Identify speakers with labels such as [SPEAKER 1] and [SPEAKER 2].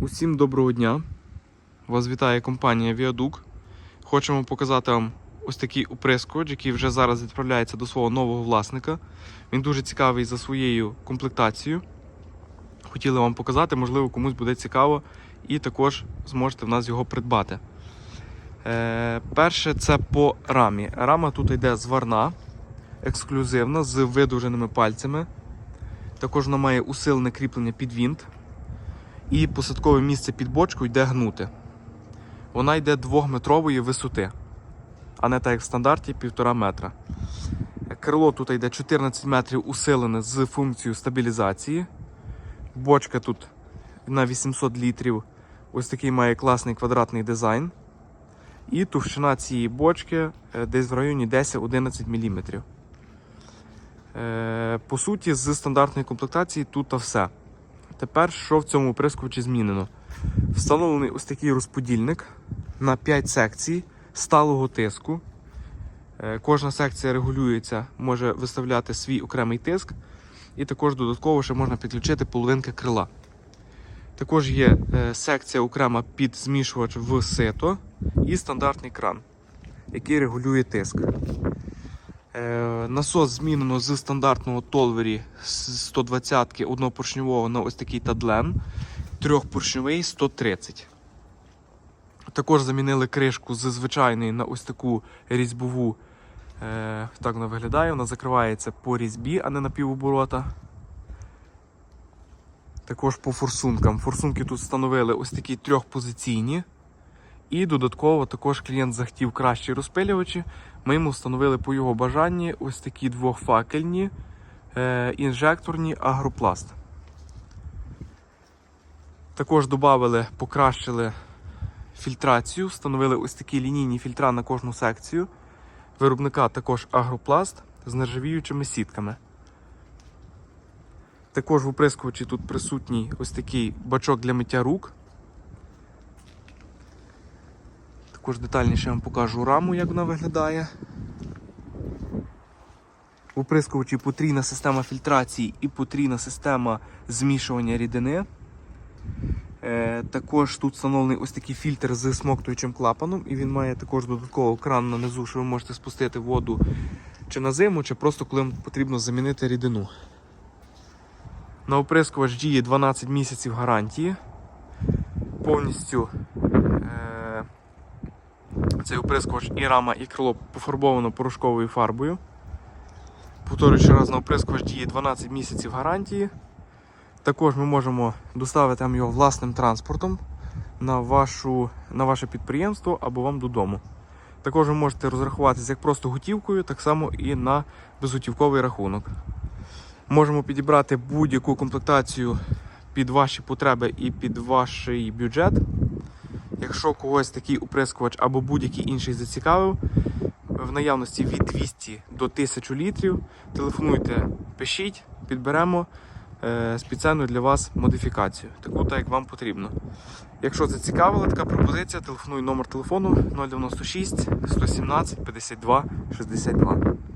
[SPEAKER 1] Усім доброго дня! Вас вітає компанія Viaduc. Хочемо показати вам ось такий оприскувач, який вже зараз відправляється до свого нового власника. Він дуже цікавий за своєю комплектацією. Хотіли вам показати, можливо, комусь буде цікаво, і також зможете в нас його придбати. Е, перше це по рамі. Рама тут йде зварна, ексклюзивна, з видовженими пальцями. Також вона має усилене кріплення під вінт. І посадкове місце під бочку йде гнуте. Вона йде 2-метрової висоти, а не так як в стандарті 1,5 метра. Крило тут йде 14 метрів усилене з функцією стабілізації. Бочка тут на 800 літрів. Ось такий має класний квадратний дизайн. І товщина цієї бочки е, десь в районі 10-11 мм. Е, По суті, з стандартної комплектації тут та все. Тепер що в цьому прискувачі змінено? Встановлений ось такий розподільник на 5 секцій сталого тиску. Е, Кожна секція регулюється, може виставляти свій окремий тиск, і також додатково ще можна підключити половинки крила. Також є е, секція окрема під змішувач в сито і стандартний кран, який регулює тиск. Е, Насос змінено з стандартного Толвері 120 однопоршньового на ось такий тадлен, трьохпоршньовий 130. Також замінили кришку з звичайної на ось таку різьбову. Е, Так вона виглядає. Вона закривається по різьбі, а не на півоборота. Також по форсункам. Форсунки тут встановили ось такі трьохпозиційні. І додатково також клієнт захотів кращі розпилювачі. Ми йому встановили по його бажанні ось такі двохфакельні е, інжекторні агропласт. Також додали, покращили фільтрацію, встановили ось такі лінійні фільтра на кожну секцію. Виробника також агропласт з нержавіючими сітками. Також в оприскувачі тут присутній ось такий бачок для миття рук. Також детальніше вам покажу раму, як вона виглядає. В оприскувачі потрійна система фільтрації і потрійна система змішування рідини. Е, також тут встановлений ось такий фільтр з смоктуючим клапаном, і він має також додатково кран на низу, що ви можете спустити воду чи на зиму, чи просто коли потрібно замінити рідину. На оприскувач діє 12 місяців гарантії. Повністю е, цей оприскувач і рама, і крило пофарбовано порошковою фарбою. Повторюю ще раз, на оприскувач діє 12 місяців гарантії. Також ми можемо доставити вам його власним транспортом на, вашу, на ваше підприємство або вам додому. Також ви можете розрахуватися як просто готівкою, так само і на безготівковий рахунок. Можемо підібрати будь-яку комплектацію під ваші потреби і під ваш бюджет. Якщо когось такий оприскувач або будь-який інший зацікавив, в наявності від 200 до 1000 літрів, телефонуйте, пишіть, підберемо е, спеціальну для вас модифікацію, таку так як вам потрібно. Якщо зацікавила така пропозиція, телефонуй номер телефону 096 117 52 62.